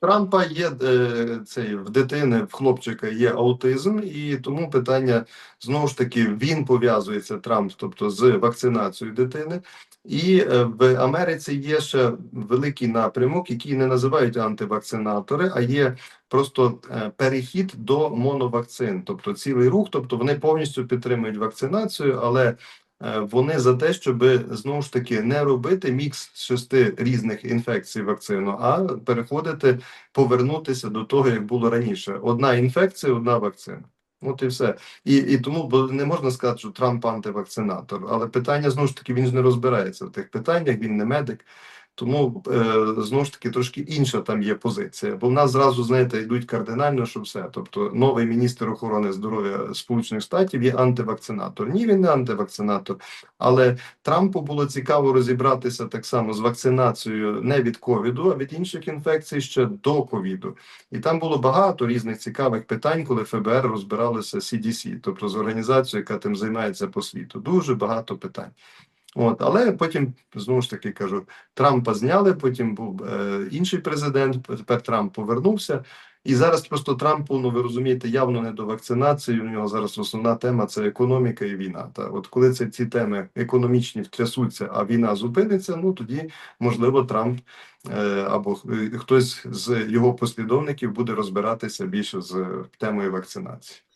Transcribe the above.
Трампа є е, цей в дитини, в хлопчика є аутизм, і тому питання знову ж таки він пов'язується Трамп, тобто з вакцинацією дитини. І е, в Америці є ще великий напрямок, який не називають антивакцинатори, а є просто е, перехід до моновакцин, тобто цілий рух, тобто вони повністю підтримують вакцинацію, але вони за те, щоб знову ж таки не робити мікс шести різних інфекцій вакцину, а переходити, повернутися до того, як було раніше. Одна інфекція, одна вакцина. От і все. І, і тому бо не можна сказати, що Трамп антивакцинатор, але питання знову ж таки він ж не розбирається в тих питаннях, він не медик. Тому е, знову ж таки трошки інша там є позиція. Бо в нас зразу, знаєте, йдуть кардинально, що все. Тобто, новий міністр охорони здоров'я Сполучених Штатів є антивакцинатор. Ні, він не антивакцинатор. Але Трампу було цікаво розібратися так само з вакцинацією не від ковіду, а від інших інфекцій ще до ковіду. І там було багато різних цікавих питань, коли ФБР розбиралося CDC, тобто з організацією, яка тим займається по світу. Дуже багато питань. От, але потім знову ж таки кажу, Трампа зняли. Потім був е, інший президент. Тепер Трамп повернувся. І зараз просто Трампу, ну ви розумієте, явно не до вакцинації. У нього зараз основна тема це економіка і війна. Та от коли це ці теми економічні втрясуться, а війна зупиниться, ну тоді можливо Трамп е, або хтось з його послідовників буде розбиратися більше з темою вакцинації.